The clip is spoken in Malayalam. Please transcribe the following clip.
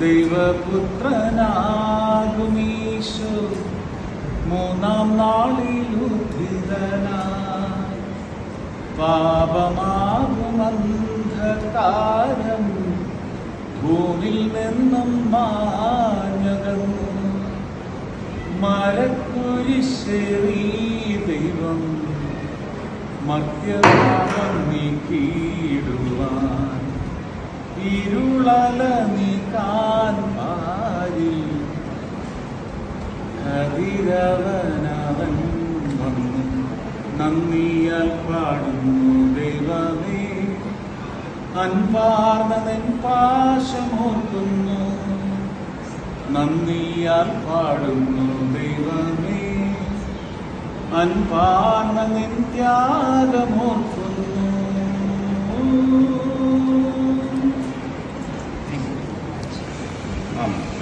ദൈവപുത്രനാകുമീശോ മൂന്നാം നാളിലുദ്ധിതനായി പാപമാകുമന്ധകാരം ഭൂമിൽ നിന്നും മാഞ്ഞകന്നു മരക്കുരിശേറി ദൈവം മദ്യപാപം നീക്കിയിടുവാൻ ഇരുളല നീക്കാൻ പാരി കതിരവനവൻ വന്നു. നന്ദിയാൽ പാടുന്നു ദൈവമേ. അൻപാർന്ന നിൻ പാശമോർക്കുന്നു നന്ദിയാൽ പാടുന്നു ദൈവമേ. അൻപാർന്ന നിൻ ത്യാഗമോർക്കുന്നു ஆமாம்